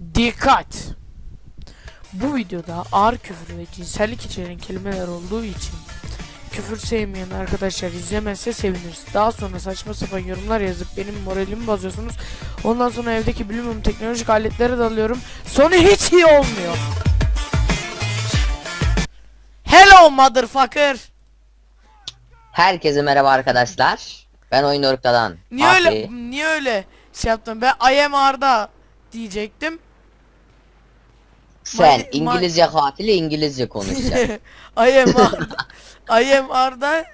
Dikkat! Bu videoda ağır küfür ve cinsellik içeren kelimeler olduğu için küfür sevmeyen arkadaşlar izlemezse seviniriz. Daha sonra saçma sapan yorumlar yazıp benim moralimi bozuyorsunuz. Ondan sonra evdeki bilimum teknolojik aletlere dalıyorum. Sonu hiç iyi olmuyor. Hello motherfucker. Herkese merhaba arkadaşlar. Ben Oyun Oruk'tan. Niye öyle niye öyle şey yaptım? Ben I am Arda diyecektim. Sen My- İngilizce katili İngilizce konuşacaksın. I am Arda. I am Arda.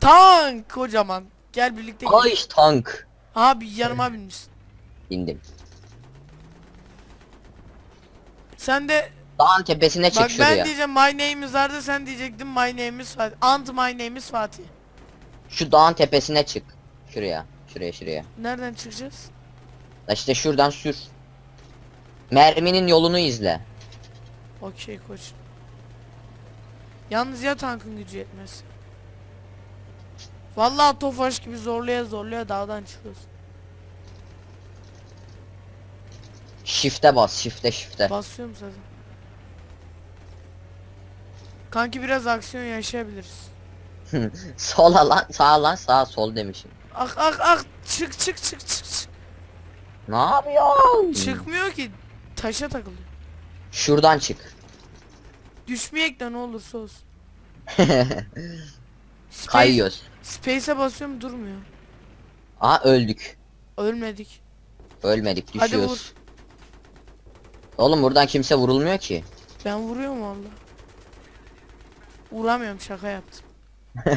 Tank kocaman. Gel birlikte gidelim. Ay tank. Abi yanıma binmişsin. İndim. Sen de Dağın tepesine çık bak şuraya. ben diyeceğim my name is Arda sen diyecektin my name is Fatih. Ant my name is Fatih. Şu dağın tepesine çık. Şuraya. Şuraya şuraya. Nereden çıkacağız? İşte şuradan sür. Merminin yolunu izle. Okey koç. Yalnız ya tankın gücü yetmez. Vallahi Tofaş gibi zorlaya zorlaya dağdan çıkıyoruz. Shift'e bas. Shift'e shift'e. Basıyorum zaten. Kanki biraz aksiyon yaşayabiliriz. Sola lan sağa lan sağa sol demişim. Ah ah ah çık çık çık çık çık. Ne yapıyorsun? Çıkmıyor ki. Taşa takılıyor. Şuradan çık. Düşmeyek de ne olursa olsun. Space- Kayıyoruz. Space'e basıyorum durmuyor. Aa öldük. Ölmedik. Ölmedik Hadi düşüyoruz. vur. Oğlum buradan kimse vurulmuyor ki. Ben vuruyorum valla. Vuramıyorum şaka yaptım.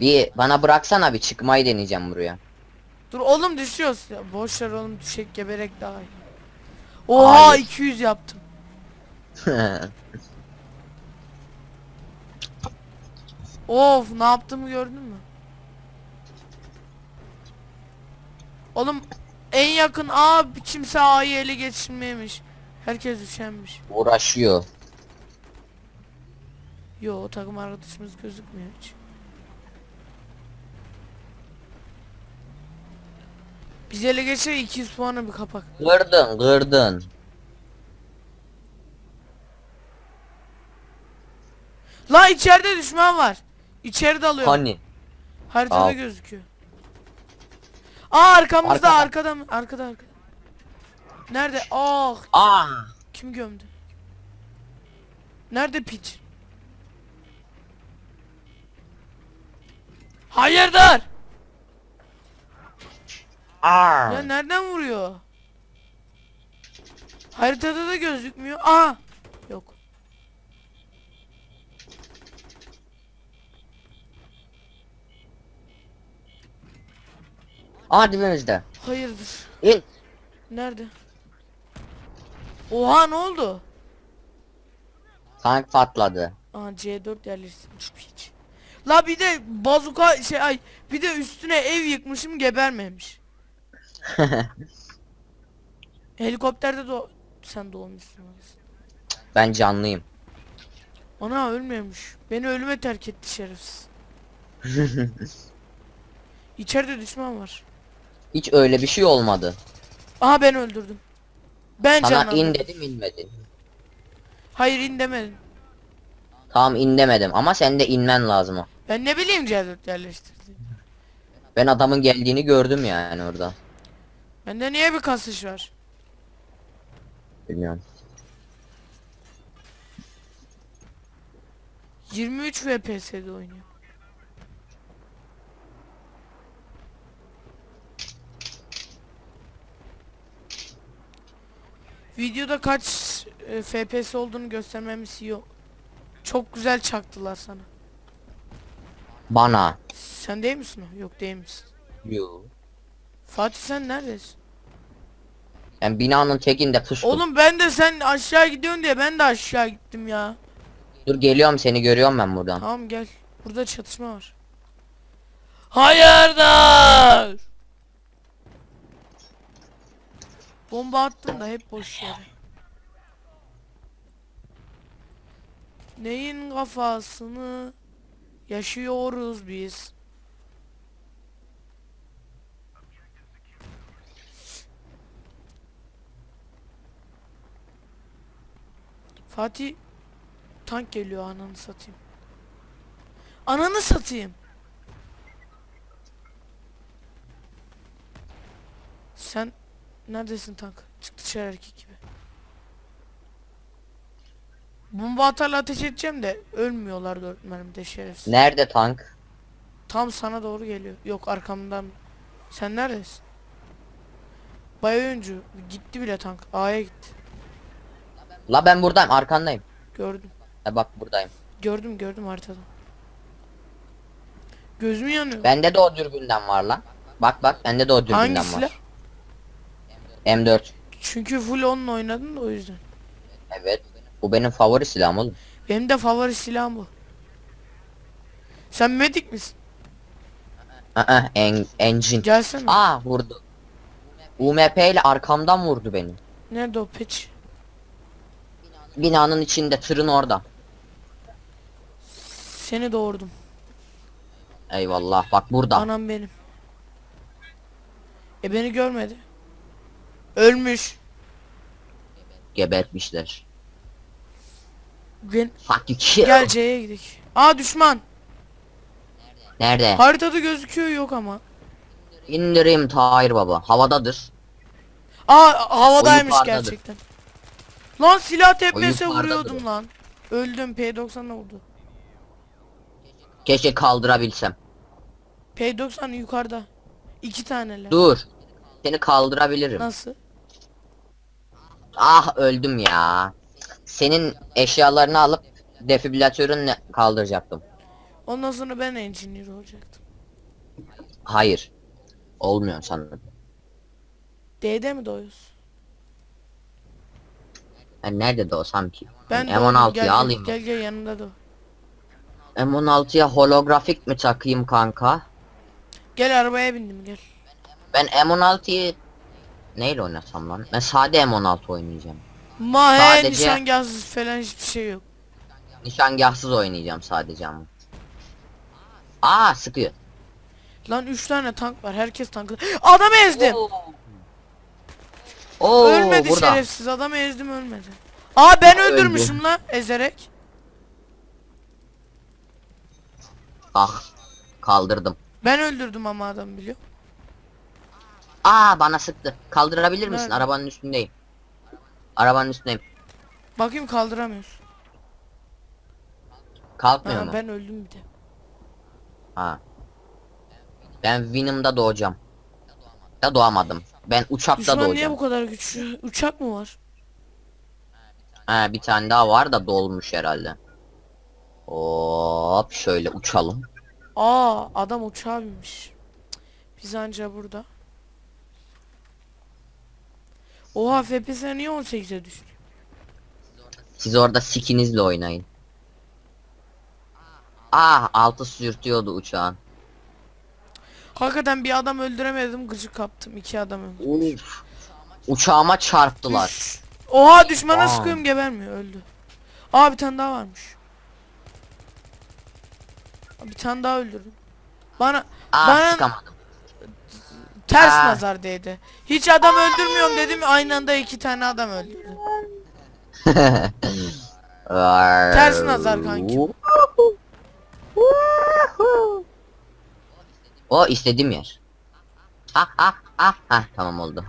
Bir bana bıraksana bir çıkmayı deneyeceğim buraya. Dur oğlum düşüyoruz. Ya boş ver oğlum düşek geberek daha iyi. Oha Hayır. 200 yaptım. Of ne yaptığımı gördün mü? Oğlum en yakın A kimse A'yı ele geçirmeyemiş. Herkes üşenmiş. Uğraşıyor. Yo takım arkadaşımız gözükmüyor hiç. Biz ele geçir 200 puanı bir kapak. Kırdın kırdın. La içeride düşman var. İçeride alıyor. Hani. Haritada Al. gözüküyor. Aa arkamızda Arkada. arkada mı? Arkada arkada. Nerede? Ah Aa. kim gömdü? Nerede piç? Hayırdır? Aa. Ya nereden vuruyor? Haritada da gözükmüyor. Aa! Yok. Aa dibimizde. Hayırdır? İn. Nerede? Oha ne oldu? Tank patladı. Aa C4 yerleştirmiş piç. La bir de bazuka şey ay bir de üstüne ev yıkmışım gebermemiş. Helikopterde de sen doğmuşsun. aslında. Ben canlıyım. Ana ölmemiş. Beni ölüme terk etti şerefsiz. İçeride düşman var. Hiç öyle bir şey olmadı. Aha ben öldürdüm. Ben Sana canlandırdım. in dedim inmedin. Hayır in demedim. Tamam in demedim ama sen de inmen lazım o. Ben ne bileyim C4 yerleştirdi. Ben adamın geldiğini gördüm yani orada. Bende niye bir kasış var? Bilmiyorum. 23 FPS'de oynuyor. Videoda kaç e, FPS olduğunu göstermemiz iyi. Çok güzel çaktılar sana. Bana. Sen değil misin o? Yok değil misin? Yo. Fatih sen neredesin? Ben binanın tekinde pustum. Oğlum ben de sen aşağı gidiyorsun diye ben de aşağı gittim ya. Dur geliyorum seni görüyorum ben buradan. Tamam gel. Burada çatışma var. Hayırdır? Bomba attım da hep boş yere. Neyin kafasını yaşıyoruz biz? Fatih tank geliyor ananı satayım. Ananı satayım. Sen neredesin tank? Çık dışarı erkek gibi. Bomba atarla ateş edeceğim de ölmüyorlar dört mermide şerefsiz. Nerede tank? Tam sana doğru geliyor. Yok arkamdan. Sen neredesin? Bay oyuncu gitti bile tank. A'ya gitti. La ben buradayım arkandayım. Gördüm. Ha bak buradayım. Gördüm gördüm haritada. Gözüm yanıyor. Bende de o dürbünden var lan. Bak bak bende de o dürbünden Hangi var. silah? M4. Çünkü full onunla oynadın da o yüzden. Evet. Bu benim favori silahım oğlum. Benim de favori silahım bu. Sen medik misin? Aa, en, engine. Gelsene. Aa vurdu. UMP ile arkamdan vurdu beni. Nerede o peç? Binanın içinde tırın orada. Seni doğurdum. Eyvallah bak burada. Anam benim. E beni görmedi. Ölmüş. Gebertmişler. Ben... Kill. Gel C'ye gidelim. Aa düşman. Nerede? Haritada gözüküyor yok ama. İndireyim Tahir baba. Havadadır. Aa havadaymış gerçekten. Lan silah tepmese vuruyordum o. lan. Öldüm P90 oldu. Keşke kaldırabilsem. P90 yukarıda. İki taneler. Dur. Seni kaldırabilirim. Nasıl? Ah öldüm ya. Senin eşyalarını alıp defibrilatörünle kaldıracaktım. Ondan sonra ben engineer olacaktım. Hayır. Olmuyor sanırım. D'de mi doyuyorsun? Ben nerede doğsam ki? Ben Ben doğdum, gel, M16'yı gel, alayım. Gel gel yanında da. M16'ya holografik mi takayım kanka? Gel arabaya bindim gel. Ben M16'yı neyle oynasam lan? Ben sade M16 oynayacağım. Ma Sadece- nişangahsız falan hiçbir şey yok. Nişangahsız oynayacağım sadece ama. Aa sıkıyor. Lan 3 tane tank var. Herkes tankı. Adam ezdim. Oo ölmedi burada. şerefsiz. Adamı ezdim ölmedi. Aa ben Öldü. öldürmüşüm la ezerek. Ah kaldırdım. Ben öldürdüm ama adamı biliyor. Aa bana sıktı. Kaldırabilir misin? Nerede? Arabanın üstündeyim. Arabanın üstündeyim. Bakayım kaldıramıyorsun. Kalkmıyor Ha, mu? ben öldüm bir de. Ha. Ben Venom'da doğacağım. Ya doğamadım. Ben uçakta Düşman niye doğacağım. bu kadar güçlü? Uçak mı var? Ha bir tane daha var da dolmuş herhalde. Hop şöyle uçalım. Aa adam uçağa binmiş. Biz anca burada. Oha FPS niye 18'e düştü? Siz orada sikinizle oynayın. Ah altı sürtüyordu uçağın. Hakikaten bir adam öldüremedim gıcık kaptım. iki adam öldü. Uf. Uçağıma çarptılar. Düş. Oha düşmana Aa. sıkıyorum gebermiyor öldü. Aa bir tane daha varmış. Aa, Bir tane daha öldürdüm. Bana Ah bana sıkamadım. ters Aa. nazar değdi. Hiç adam öldürmüyorum dedim aynı anda iki tane adam öldürdüm. Ters nazar kanki. O istediğim yer. Ah ah ah ah tamam oldu.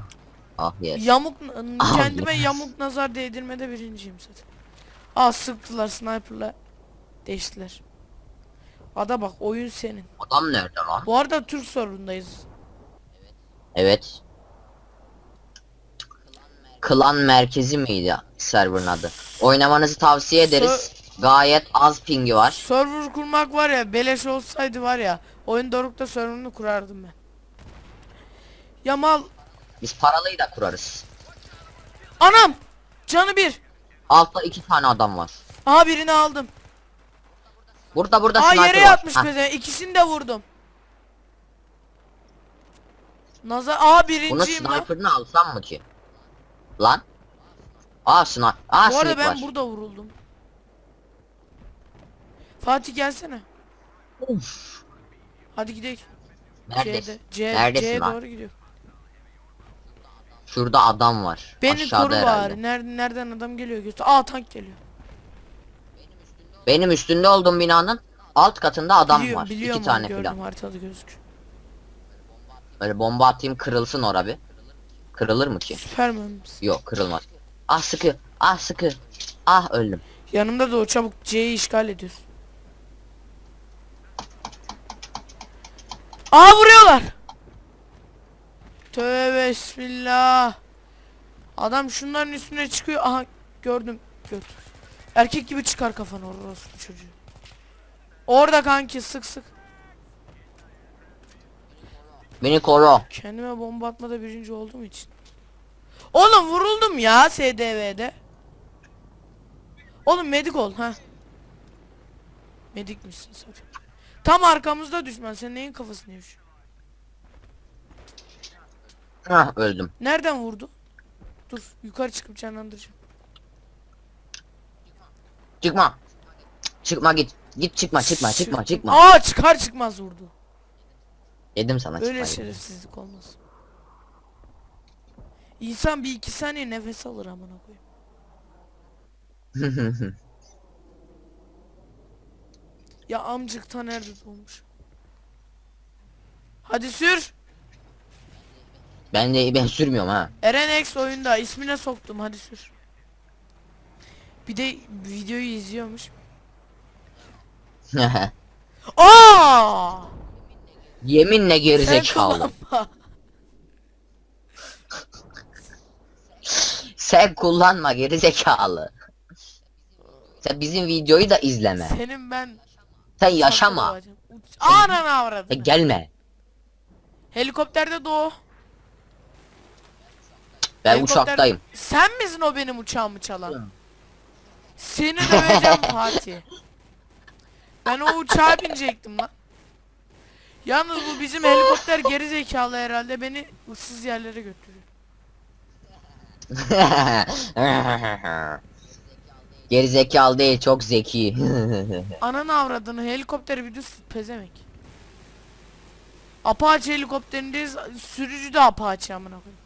Ah yes. Yamuk Aa, kendime yes. yamuk nazar değdirmede birinciyim zaten. Aa sıktılar sniperla değiştiler. Ada bak oyun senin. Adam nerede lan? Bu arada Türk sorundayız. Evet. Klan merkezi miydi server'ın adı? Oynamanızı tavsiye ederiz. Gayet az pingi var. Server kurmak var ya beleş olsaydı var ya oyun dorukta serverını kurardım ben. Yamal Biz paralıyı da kurarız. anam canı bir. Altta iki tane adam var. Aha birini aldım. Burada burada Aa sniper yere var. yatmış be ikisini de vurdum. Nazar aa Bunu birinciyim lan. sniper'ını alsam mı ki? Lan. Aa sniper. Aa Bu arada ben var. burada vuruldum. Fatih gelsene. Uf. Hadi gidelim. Neredesin? C, Neredesin C'ye lan? doğru gidiyor. Şurada adam var. Beni Aşağıda koru herhalde. bari. Nereden, nereden adam geliyor göster. Aa tank geliyor. Benim üstünde olduğum binanın alt katında adam biliyorum, var. biliyorum İki onu, tane gördüm filan. haritada gözüküyor. Böyle bomba atayım kırılsın ora bir. Kırılır mı ki? Süpermen misin? Yok kırılmaz. Ah sıkı. Ah sıkı. Ah öldüm. Yanımda da o çabuk C'yi işgal ediyorsun. Aa vuruyorlar. Tövbe bismillah. Adam şunların üstüne çıkıyor. Aha gördüm gördüm. Erkek gibi çıkar kafanı orospu çocuğu. Orada kanki sık sık. Beni koru. Kendime bomba atmada birinci olduğum için. Oğlum vuruldum ya SDV'de. Oğlum medik ol ha. Medik misin sen? Tam arkamızda düşman. Sen neyin kafasını yaşıyorsun? Ah öldüm. Nereden vurdu? Dur yukarı çıkıp canlandıracağım. Çıkma. Çıkma git. Git çıkma çıkma çıkma çıkma. Aa çıkar çıkmaz vurdu. Yedim sana Böyle çıkmayı. şerefsizlik olmaz. İnsan bir iki saniye nefes alır amına koyayım. Ya amcık ta nerede doğmuş? Hadi sür. ben de ben sürmüyorum ha. Eren X oyunda ismine soktum hadi sür. Bir de videoyu izliyormuş. Aa! Yeminle Sen gerizekalı. kullanma. Sen kullanma gerizekalı. Sen bizim videoyu da izleme. Senin ben Sen yaşama. Uç- Ananı avradım. Sen gelme. Helikopterde doğu. Ben Helikopter- uçaktayım. Sen misin o benim uçağımı çalan? Seni döveceğim Fatih. Ben o uçağa binecektim lan. Yalnız bu bizim helikopter geri zekalı herhalde beni ıssız yerlere götürüyor. Gerizekalı değil çok zeki. Ananı avradını helikopteri bir düz pezemek. Apache helikopterindeyiz sürücü de Apache amına koyayım.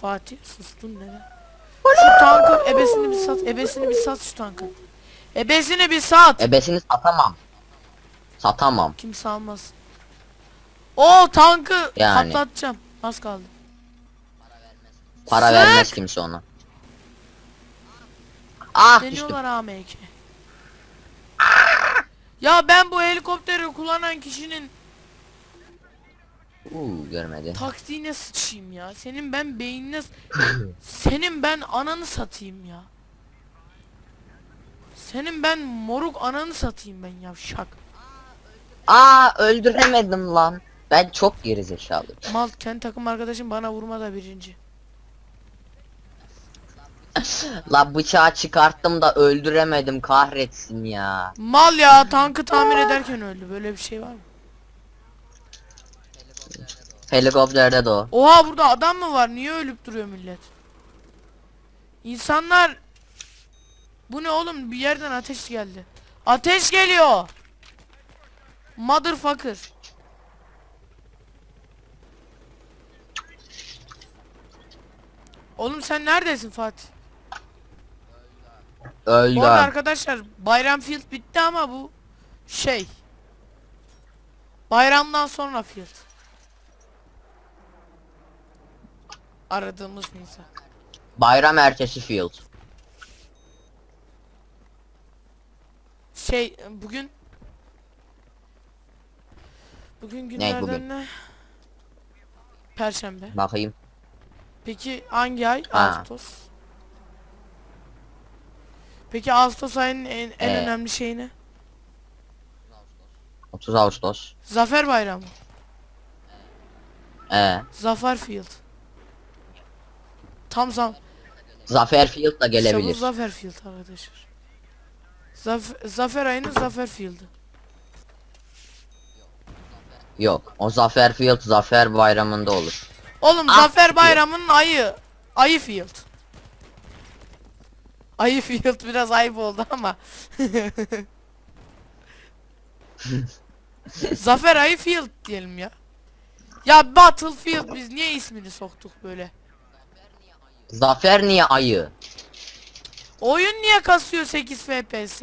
Fatih sustun neden? Şu tankın ebesini bir sat, ebesini bir sat şu tankın. Ebesini bir sat. Ebesini satamam. Satamam. Kimse almaz. O tankı Yani. patlatacağım. Az kaldı. Para Sık! vermez kimse ona. Ah düştüm. Deniyorlar AMK. Ya ben bu helikopteri kullanan kişinin Uuu görmedi. taktiğine sıçayım ya. Senin ben beynine s- senin ben ananı satayım ya. Senin ben moruk ananı satayım ben yavşak. Aa öldüremedim lan. Ben çok gerizekalı. Mal kendi takım arkadaşım bana vurmada birinci. La bıçağı çıkarttım da öldüremedim kahretsin ya. Mal ya tankı tamir ederken öldü. Böyle bir şey var mı? Helikopterde de o. Oha burada adam mı var? Niye ölüp duruyor millet? İnsanlar Bu ne oğlum? Bir yerden ateş geldi. Ateş geliyor. Motherfucker. Oğlum sen neredesin Fatih? Öldü. Bu arada arkadaşlar bayram field bitti ama bu şey. Bayramdan sonra field. Aradığımız Nisa. Bayram ertesi field. Şey bugün Bugün günlerden bugün? ne? Perşembe. Bakayım. Peki hangi ay? Ha. Ağustos. Peki Ağustos ayının en, en Ee. önemli şeyi ne? 30 Ağustos. Zafer Bayramı. Ee, Zafer Field. Tam zam. Zafer Field da İşte bu gelebilir. Zafer Field arkadaşlar. Zaf Zafer ayının Zafer Field'ı. Yok. O Zafer Field Zafer Bayramı'nda olur. Oğlum Ah, Zafer. Bayramı'nın ayı. Ayı Field. Ayı Field biraz ayıp oldu ama. Zafer Ayı Field diyelim ya. Ya Battlefield biz niye ismini soktuk böyle? Zafer niye ayı? Oyun niye kasıyor 8 FPS?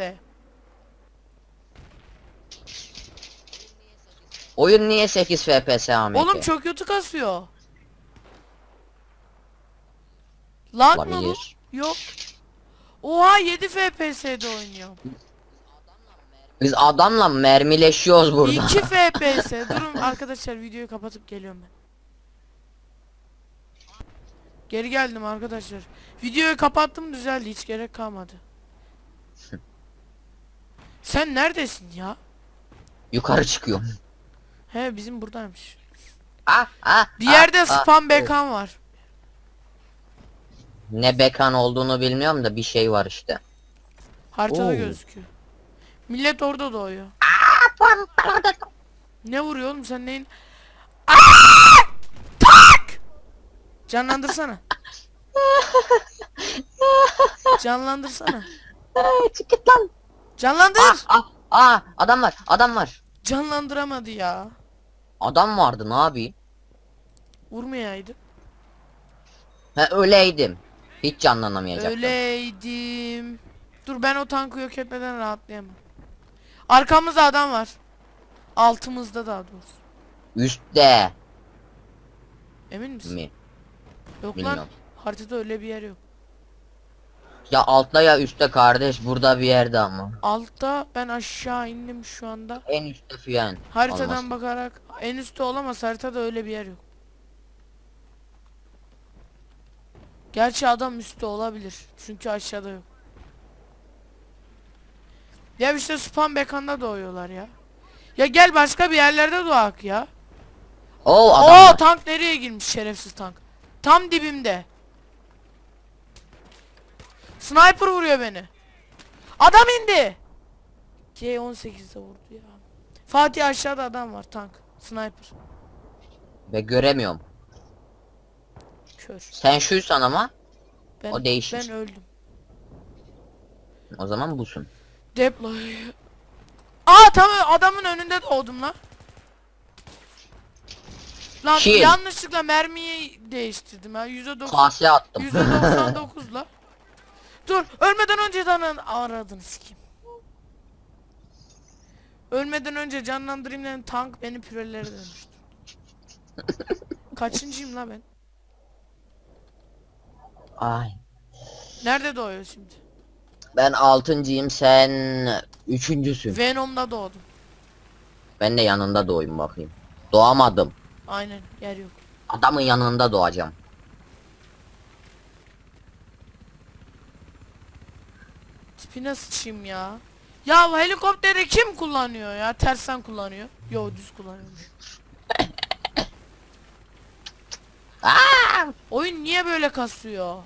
Oyun niye 8 FPS Ahmet? Oğlum çok kötü kasıyor. Lag mı bu? Olabilir. Yok. Oha 7 FPS'de oynuyor. Biz adamla mermileşiyoruz burada. 2 FPS. Durun arkadaşlar videoyu kapatıp geliyorum ben. Geri geldim arkadaşlar. Videoyu kapattım düzeldi hiç gerek kalmadı. Sen neredesin ya? Yukarı çıkıyorum. He bizim buradaymış. Ah, ah, Bir ah, yerde ah. spam bekan var. Ne bekan olduğunu bilmiyorum da bir şey var işte. Haritada Oo. gözüküyor. Millet orada doğuyor. Ne vuruyor oğlum sen neyin? Aa! Tak! Canlandırsana. Canlandırsana. Çık git lan. Canlandır. Ah, ah, ah, adam var, adam var. Canlandıramadı ya. Adam vardı ne yapayım? Vurmayaydı. He öyleydim. Hiç canlanamayacaktım. Öyleydim. Dur ben o tankı yok etmeden rahatlayamam. Arkamızda adam var. Altımızda daha doğrusu. Üstte Emin misin? mi? Yok lan. Bilmiyorum. Haritada öyle bir yer yok. Ya altta ya üstte kardeş burada bir yerde ama. Altta ben aşağı indim şu anda. En üstte fiyan. Haritadan Olmaz. bakarak en üstte olamaz haritada öyle bir yer yok. Gerçi adam üstte olabilir. Çünkü aşağıda yok. Ya işte spam bekanda doğuyorlar ya. Ya gel başka bir yerlerde doğak ya. Oo adam Oo tank nereye girmiş şerefsiz tank. Tam dibimde. Sniper vuruyor beni. Adam indi. G18'de vurdu ya. Fatih aşağıda adam var tank. Sniper. Ve göremiyorum. Kör. Sen şuysan ama Ben, O değişir. Ben öldüm. o zaman busun. Deploy. Aa tamam adamın önünde doğdum lan. Lan Kill. yanlışlıkla mermiyi değiştirdim ha. %90 Kase attım. %99'la. Dur ölmeden önce canlan aradın sikim. Ölmeden önce canlandırayım dedim tank beni pürelere dönüştü. Kaçıncıyım la ben? Ay. Nerede doğuyor şimdi? Ben altıncıyım sen üçüncüsün. Venom'da doğdum. Ben de yanında doğayım bakayım. Doğamadım. Aynen yer yok. Adamın yanında doğacağım. Tipine sıçayım ya. Ya helikopteri kim kullanıyor ya? Tersten kullanıyor. Yo düz kullanıyormuş. Aa! Oyun niye böyle kasıyor?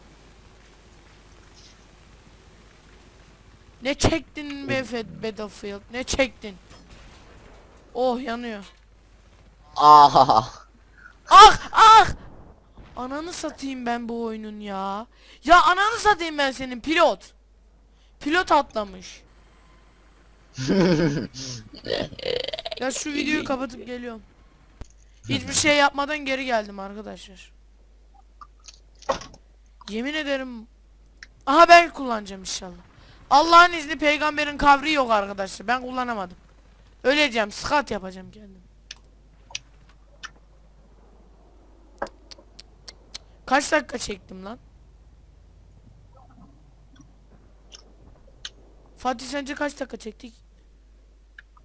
Ne çektin be Battlefield? Ne çektin? Oh yanıyor. Aha. Ah ah! Ananı satayım ben bu oyunun ya. Ya ananı satayım ben senin pilot. Pilot atlamış. Ya şu videoyu kapatıp geliyorum. Hiçbir şey yapmadan geri geldim arkadaşlar. Yemin ederim. Aha ben kullanacağım inşallah. Allah'ın izni peygamberin kavri yok arkadaşlar. Ben kullanamadım. Öleceğim. Skat yapacağım kendim. Kaç dakika çektim lan? Fatih sence kaç dakika çektik?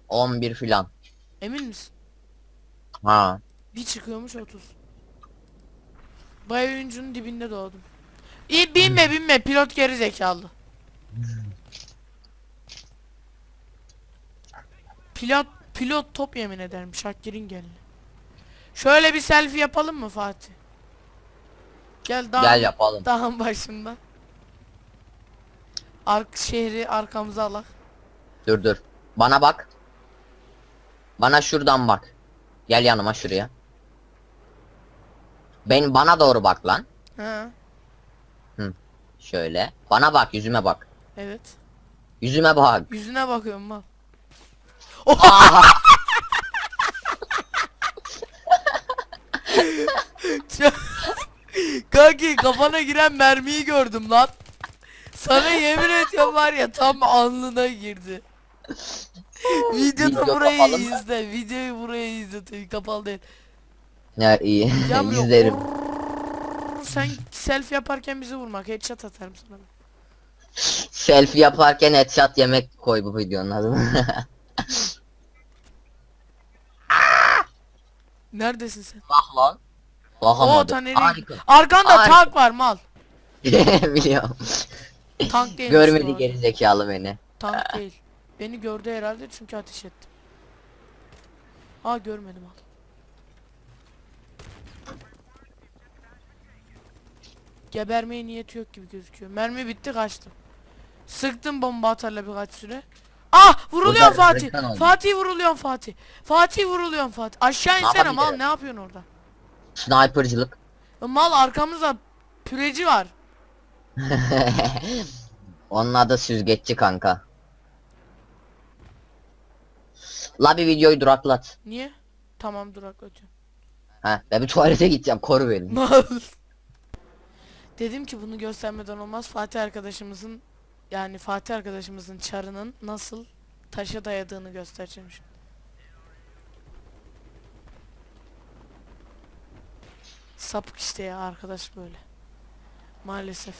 11 filan. Emin misin? Ha. Bir çıkıyormuş 30. Bay oyuncunun dibinde doğdum. İyi binme binme pilot geri zekalı. Pilot pilot top yemin ederim Şakir'in gelini. Şöyle bir selfie yapalım mı Fatih? Gel dağın, Gel yapalım. dağın başında. Ark şehri arkamıza alak. Dur dur. Bana bak. Bana şuradan bak. Gel yanıma şuraya. Ben bana doğru bak lan. Ha, Şöyle. Bana bak yüzüme bak. evet. Yüzüme bak. Yüzüne bakıyorum mal. Kanki kafana giren mermiyi gördüm lan. Sana yemin ediyorum var ya tam alnına girdi. Videoda Video burayı kapalı mı? izle. Videoyu buraya izle. Tabii kapalı değil. Ya iyi. Ya böyle İzlerim. Sen selfie yaparken bizi vurmak. Headshot atarım sana. Selfie yaparken headshot yemek koy bu videonun adını. Neredesin sen? Bak lan. O Bakamadım. taneri. Harika. Arkanda Harika. tank var mal. Biliyorum. Tank değil. Görmedi geri zekalı beni. Tank değil. Beni gördü herhalde çünkü ateş ettim. Aa görmedim al. Gebermeye niyeti yok gibi gözüküyor. Mermi bitti kaçtım. Sıktım bomba atarla birkaç süre. Ah vuruluyor Burada Fatih. reklam oldu. Fatih vuruluyor Fatih. Fatih vuruluyor Fatih. Aşağı insene mal yapabilirim? ne yapıyorsun orada? Sniper'cılık. Ya Mal arkamızda püreci var. Onun adı süzgeççi kanka. La bir videoyu duraklat. Niye? Tamam duraklatıyorum. Ha, ben bir tuvalete gideceğim koru beni. Mal. Dedim ki bunu göstermeden olmaz. Fatih arkadaşımızın yani Fatih arkadaşımızın çarının nasıl taşa dayadığını göstereceğim şimdi. Sapık işte ya arkadaş böyle. Maalesef.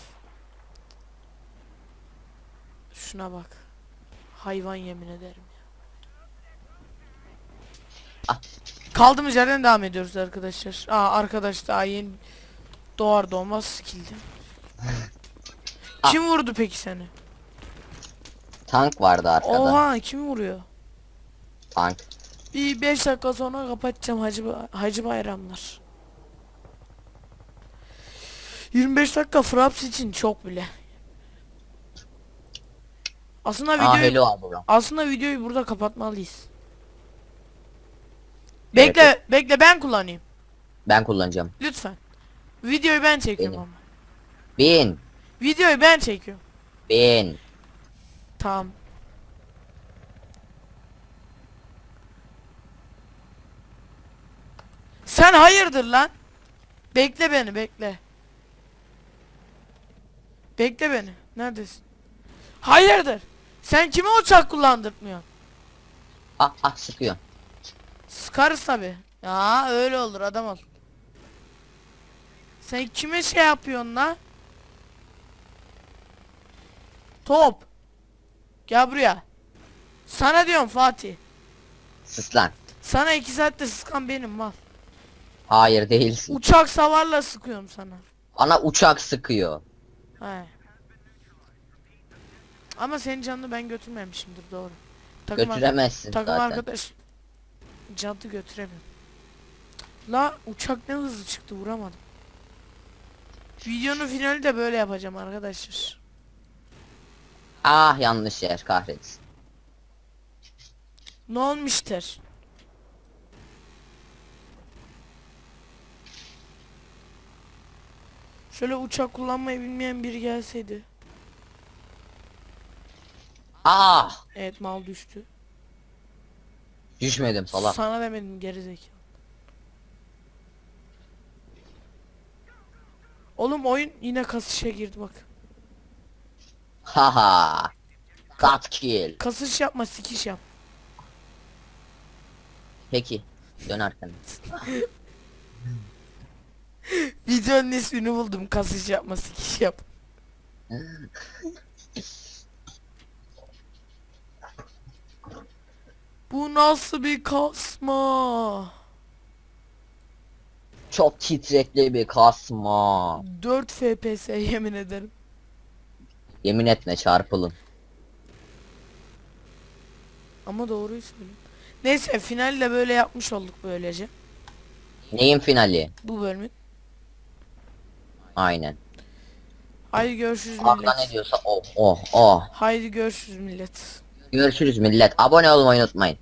Şuna bak. Hayvan yemin ederim ya. Ah. Kaldığımız yerden devam ediyoruz arkadaşlar. Aa arkadaş daha yeni doğar doğmaz skilldi. Ah. Kim vurdu peki seni? Tank vardı arkada. Oha kim vuruyor? Tank. Bir 5 dakika sonra kapatacağım Hacı, Hacı Bayramlar. 25 dakika Fraps için çok bile. Aslında Aa videoyu hello aslında videoyu burada kapatmalıyız. Evet, Bekle, bekle ben kullanayım. Ben kullanacağım. Lütfen. Videoyu ben çekiyorum Benim. ama. Bin. Videoyu ben çekiyorum. Bin. Tamam. Sen hayırdır lan? Bekle beni bekle. Bekle beni. Neredesin? Hayırdır? Sen kime uçak kullandırtmıyorsun? Ah ah sıkıyor. Sıkarız tabi. Ya öyle olur adam ol. Sen kime şey yapıyorsun la? Top. Gel buraya. Sana diyorum Fatih. Sus lan. Sana iki saatte sıkan benim mal. Hayır değilsin. Uçak savarla sıkıyorum sana. Ana uçak sıkıyor. He. Ama senin canını ben götürmemişimdir doğru. Takım, Götüremezsin takım zaten. arkadaş canı götüremiyorum. La uçak ne hızlı çıktı vuramadım. Videonun finali de böyle yapacağım arkadaşlar. Ah yanlış yer kahretsin. Ne olmuştur? Şöyle uçak kullanmayı bilmeyen biri gelseydi. Ah Evet mal düştü. düşmedim salak. Sana demedim gerizekalı. Oğlum oyun yine kasışa girdi bak. Haha. Got kill. Kasış yapma sikiş yap. Peki. Dön arkana. Videonun ismini buldum kasış yapma sikiş yap. Bu nasıl bir kasma? Çok titrekli bir kasma. 4 FPS yemin ederim. Yemin etme çarpılın. Ama doğruyu söylüyorum. Neyse finalle böyle yapmış olduk böylece. Neyin finali? Bu bölümün. Aynen. Haydi görüşürüz Akla millet. ne diyorsa oh oh oh. Haydi görüşürüz millet. Görüşürüz millet. Abone olmayı unutmayın.